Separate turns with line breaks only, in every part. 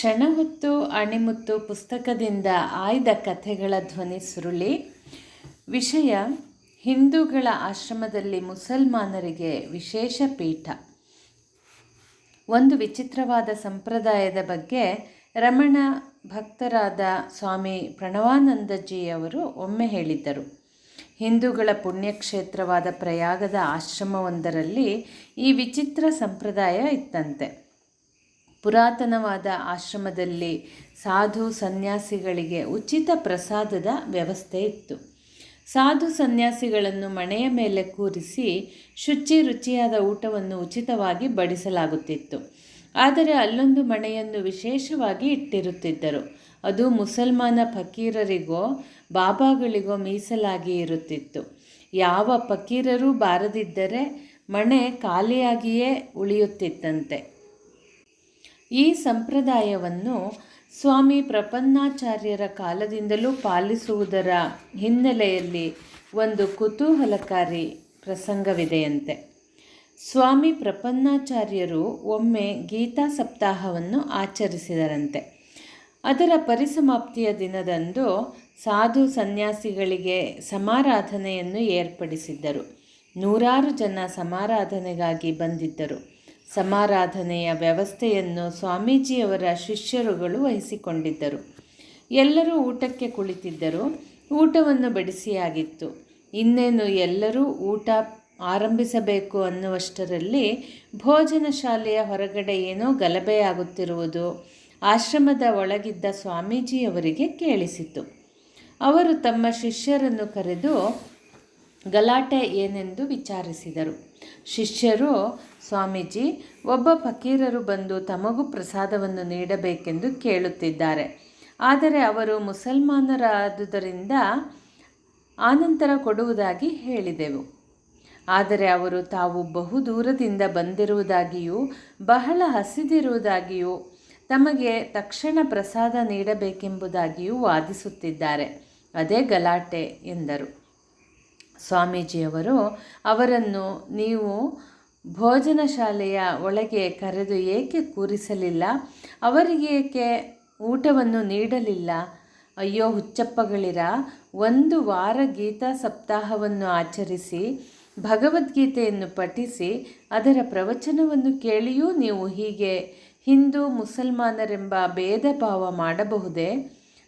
ಕ್ಷಣ ಹೊತ್ತು ಅಣಿಮುತ್ತು ಪುಸ್ತಕದಿಂದ ಆಯ್ದ ಕಥೆಗಳ ಧ್ವನಿ ಸುರುಳಿ. ವಿಷಯ, ಹಿಂದೂಗಳ ಆಶ್ರಮದಲ್ಲಿ ಮುಸಲ್ಮಾನರಿಗೆ ವಿಶೇಷ ಪೀಠ. ಒಂದು ವಿಚಿತ್ರವಾದ ಸಂಪ್ರದಾಯದ ಬಗ್ಗೆ ರಮಣ ಭಕ್ತರಾದ ಸ್ವಾಮಿ ಪ್ರಣವಾನಂದಜಿಯವರು ಒಮ್ಮೆ ಹೇಳಿದ್ದರು. ಹಿಂದೂಗಳ ಪುಣ್ಯಕ್ಷೇತ್ರವಾದ ಪ್ರಯಾಗದ ಆಶ್ರಮವೊಂದರಲ್ಲಿ ಈ ವಿಚಿತ್ರ ಸಂಪ್ರದಾಯ ಇತ್ತಂತೆ. ಪುರಾತನವಾದ ಆಶ್ರಮದಲ್ಲಿ ಸಾಧು ಸನ್ಯಾಸಿಗಳಿಗೆ ಉಚಿತ ಪ್ರಸಾದದ ವ್ಯವಸ್ಥೆ ಇತ್ತು. ಸಾಧು ಸನ್ಯಾಸಿಗಳನ್ನು ಮಣೆಯ ಮೇಲೆ ಕೂರಿಸಿ ಶುಚಿ ರುಚಿಯಾದ ಊಟವನ್ನು ಉಚಿತವಾಗಿ ಬಡಿಸಲಾಗುತ್ತಿತ್ತು. ಆದರೆ ಅಲ್ಲೊಂದು ಮಣೆಯನ್ನು ವಿಶೇಷವಾಗಿ ಇಟ್ಟಿರುತ್ತಿದ್ದರು. ಅದು ಮುಸಲ್ಮಾನ ಫಕೀರರಿಗೋ ಬಾಬಾಗಳಿಗೋ ಮೀಸಲಾಗಿ ಇರುತ್ತಿತ್ತು. ಯಾವ ಫಕೀರರೂ ಬಾರದಿದ್ದರೆ ಮಣೆ ಖಾಲಿಯಾಗಿಯೇ ಉಳಿಯುತ್ತಿತ್ತಂತೆ. ಈ ಸಂಪ್ರದಾಯವನ್ನು ಸ್ವಾಮಿ ಪ್ರಪನ್ನಾಚಾರ್ಯರ ಕಾಲದಿಂದಲೂ ಪಾಲಿಸುವುದರ ಹಿನ್ನೆಲೆಯಲ್ಲಿ ಒಂದು ಕುತೂಹಲಕಾರಿ ಪ್ರಸಂಗವಿದೆಯಂತೆ. ಸ್ವಾಮಿ ಪ್ರಪನ್ನಾಚಾರ್ಯರು ಒಮ್ಮೆ ಗೀತಾ ಸಪ್ತಾಹವನ್ನು ಆಚರಿಸಿದರಂತೆ. ಅದರ ಪರಿಸಮಾಪ್ತಿಯ ದಿನದಂದು ಸಾಧು ಸನ್ಯಾಸಿಗಳಿಗೆ ಸಮಾರಾಧನೆಯನ್ನು ಏರ್ಪಡಿಸಿದ್ದರು. ನೂರಾರು ಜನ ಸಮಾರಾಧನೆಗಾಗಿ ಬಂದಿದ್ದರು. ಸಮಾರಾಧನೆಯ ವ್ಯವಸ್ಥೆಯನ್ನು ಸ್ವಾಮೀಜಿಯವರ ಶಿಷ್ಯರುಗಳು ವಹಿಸಿಕೊಂಡಿದ್ದರು. ಎಲ್ಲರೂ ಊಟಕ್ಕೆ ಕುಳಿತಿದ್ದರು. ಊಟವನ್ನು ಬಡಿಸಿಯಾಗಿತ್ತು. ಇನ್ನೇನು ಎಲ್ಲರೂ ಊಟ ಆರಂಭಿಸಬೇಕು ಅನ್ನುವಷ್ಟರಲ್ಲಿ ಭೋಜನ ಶಾಲೆಯ ಹೊರಗಡೆ ಏನೋ ಗಲಭೆಯಾಗುತ್ತಿರುವುದು ಆಶ್ರಮದ ಒಳಗಿದ್ದ ಸ್ವಾಮೀಜಿಯವರಿಗೆ ಕೇಳಿಸಿತು. ಅವರು ತಮ್ಮ ಶಿಷ್ಯರನ್ನು ಕರೆದು ಗಲಾಟೆ ಏನೆಂದು ವಿಚಾರಿಸಿದರು. ಶಿಷ್ಯರು, ಸ್ವಾಮೀಜಿ, ಒಬ್ಬ ಫಕೀರರು ಬಂದು ತಮಗೂ ಪ್ರಸಾದವನ್ನು ನೀಡಬೇಕೆಂದು ಕೇಳುತ್ತಿದ್ದಾರೆ. ಆದರೆ ಅವರು ಮುಸಲ್ಮಾನರಾದುದರಿಂದ ಆನಂತರ ಕೊಡುವುದಾಗಿ ಹೇಳಿದೆವು. ಆದರೆ ಅವರು ತಾವು ಬಹು ದೂರದಿಂದ ಬಂದಿರುವುದಾಗಿಯೂ, ಬಹಳ ಹಸಿದಿರುವುದಾಗಿಯೂ, ತಮಗೆ ತಕ್ಷಣ ಪ್ರಸಾದ ನೀಡಬೇಕೆಂಬುದಾಗಿಯೂ ವಾದಿಸುತ್ತಿದ್ದಾರೆ. ಅದೇ ಗಲಾಟೆ ಎಂದರು. ಸ್ವಾಮೀಜಿಯವರು ಅವರನ್ನು ನೀವು ಭೋಜನ ಶಾಲೆಯ ಒಳಗೆ ಕರೆದು ಏಕೆ ಕೂರಿಸಲಿಲ್ಲ? ಅವರಿಗೇಕೆ ಊಟವನ್ನು ನೀಡಲಿಲ್ಲ? ಅಯ್ಯೋ, ಹುಚ್ಚಪ್ಪಗಳಿರ, ಒಂದು ವಾರ ಗೀತಾ ಸಪ್ತಾಹವನ್ನು ಆಚರಿಸಿ, ಭಗವದ್ಗೀತೆಯನ್ನು ಪಠಿಸಿ, ಅದರ ಪ್ರವಚನವನ್ನು ಕೇಳಿಯೂ ನೀವು ಹೀಗೆ ಹಿಂದೂ ಮುಸಲ್ಮಾನರೆಂಬ ಭೇದ ಭಾವ ಮಾಡಬಹುದೇ?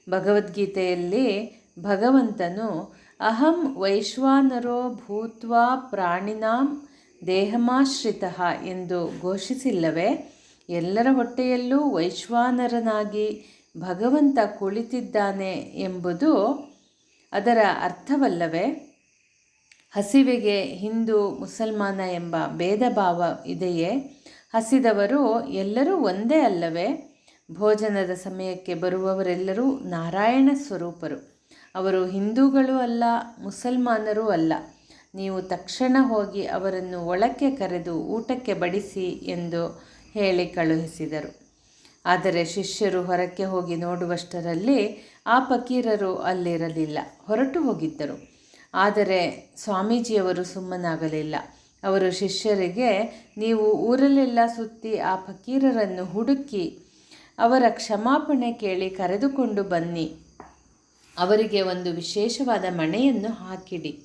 ಭಗವದ್ಗೀತೆಯಲ್ಲಿ ಭಗವಂತನು ಅಹಂ ವೈಶ್ವಾನರೋ ಭೂತ್ವಾ ಪ್ರಾಣಿನಾಂ ದೇಹಮಾಶ್ರಿತ ಎಂದು ಘೋಷಿಸಿಲ್ಲವೇ? ಎಲ್ಲರ ಹೊಟ್ಟೆಯಲ್ಲೂ ವೈಶ್ವಾನರನಾಗಿ ಭಗವಂತ ಕುಳಿತಿದ್ದಾನೆ ಎಂಬುದು ಅದರ ಅರ್ಥವಲ್ಲವೇ? ಹಸಿವೆಗೆ ಹಿಂದೂ ಮುಸಲ್ಮಾನ ಎಂಬ ಭೇದ ಭಾವ ಇದೆಯೇ? ಹಸಿದವರು ಎಲ್ಲರೂ ಒಂದೇ ಅಲ್ಲವೇ? ಭೋಜನದ ಸಮಯಕ್ಕೆ ಬರುವವರೆಲ್ಲರೂ ನಾರಾಯಣ ಸ್ವರೂಪರು. ಅವರು ಹಿಂದೂಗಳೂ ಅಲ್ಲ, ಮುಸಲ್ಮಾನರೂ ಅಲ್ಲ. ನೀವು ತಕ್ಷಣ ಹೋಗಿ ಅವರನ್ನು ಒಳಕ್ಕೆ ಕರೆದು ಊಟಕ್ಕೆ ಬಡಿಸಿ ಎಂದು ಹೇಳಿ ಕಳುಹಿಸಿದರು. ಆದರೆ ಶಿಷ್ಯರು ಹೊರಕ್ಕೆ ಹೋಗಿ ನೋಡುವಷ್ಟರಲ್ಲಿ ಆ ಫಕೀರರು ಅಲ್ಲಿರಲಿಲ್ಲ, ಹೊರಟು ಹೋಗಿದ್ದರು. ಆದರೆ ಸ್ವಾಮೀಜಿಯವರು ಸುಮ್ಮನಾಗಲಿಲ್ಲ. ಅವರು ಶಿಷ್ಯರಿಗೆ, ನೀವು ಊರಲ್ಲೆಲ್ಲ ಸುತ್ತಿ ಆ ಫಕೀರರನ್ನು ಹುಡುಕಿ ಅವರ ಕ್ಷಮಾಪಣೆ ಕೇಳಿ ಕರೆದುಕೊಂಡು ಬನ್ನಿ ಅವರಿಗೆ ಒಂದು ವಿಶೇಷವಾದ ಮಣೆಯನ್ನು ಹಾಕಿಡಿ.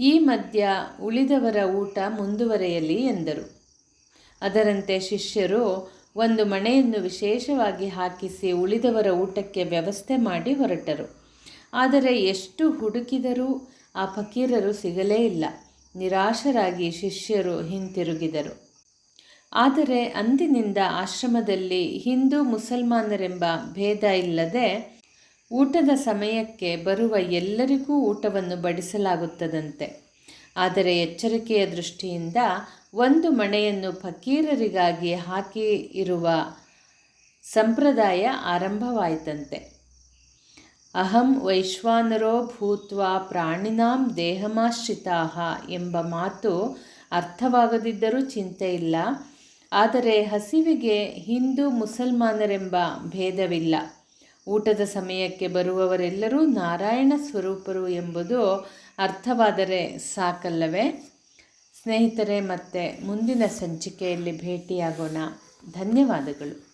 ಈ ಮಧ್ಯ ಉಳಿದವರ ಊಟ ಮುಂದುವರೆಯಲಿ ಎಂದರು. ಅದರಂತೆ ಶಿಷ್ಯರು ಒಂದು ಮಣೆಯನ್ನು ವಿಶೇಷವಾಗಿ ಹಾಕಿಸಿ ಉಳಿದವರ ಊಟಕ್ಕೆ ವ್ಯವಸ್ಥೆ ಮಾಡಿ ಹೊರಟರು. ಆದರೆ ಎಷ್ಟು ಹುಡುಕಿದರೂ ಆ ಫಕೀರರು ಸಿಗಲೇ ಇಲ್ಲ. ನಿರಾಶರಾಗಿ ಶಿಷ್ಯರು ಹಿಂತಿರುಗಿದರು. ಆದರೆ ಅಂದಿನಿಂದ ಆಶ್ರಮದಲ್ಲಿ ಹಿಂದೂ ಮುಸಲ್ಮಾನರೆಂಬ ಭೇದ ಇಲ್ಲದೆ ಊಟದ ಸಮಯಕ್ಕೆ ಬರುವ ಎಲ್ಲರಿಗೂ ಊಟವನ್ನು ಬಡಿಸಲಾಗುತ್ತದಂತೆ. ಆದರೆ ಎಚ್ಚರಿಕೆಯ ದೃಷ್ಟಿಯಿಂದ ಒಂದು ಮಣೆಯನ್ನು ಫಕೀರರಿಗಾಗಿ ಹಾಕಿ ಇರುವ ಸಂಪ್ರದಾಯ ಆರಂಭವಾಯಿತಂತೆ. ಅಹಂ ವೈಶ್ವಾನರೋ ಭೂತ್ವ ಪ್ರಾಣಿನಾಂ ದೇಹಮಾಶ್ರಿತಾ ಎಂಬ ಮಾತು ಅರ್ಥವಾಗದಿದ್ದರೂ ಚಿಂತೆ ಇಲ್ಲ ಆದರೆ ಹಸಿವಿಗೆ ಹಿಂದೂ ಮುಸಲ್ಮಾನರೆಂಬ ಭೇದವಿಲ್ಲ. ಊಟದ ಸಮಯಕ್ಕೆ ಬರುವವರೆಲ್ಲರೂ ನಾರಾಯಣ ಸ್ವರೂಪರು ಎಂಬುದು ಅರ್ಥವಾದರೆ ಸಾಕಲ್ಲವೇ? ಸ್ನೇಹಿತರೆ ಮತ್ತೆ ಮುಂದಿನ ಸಂಚಿಕೆಯಲ್ಲಿ ಭೇಟಿಯಾಗೋಣ. ಧನ್ಯವಾದಗಳು.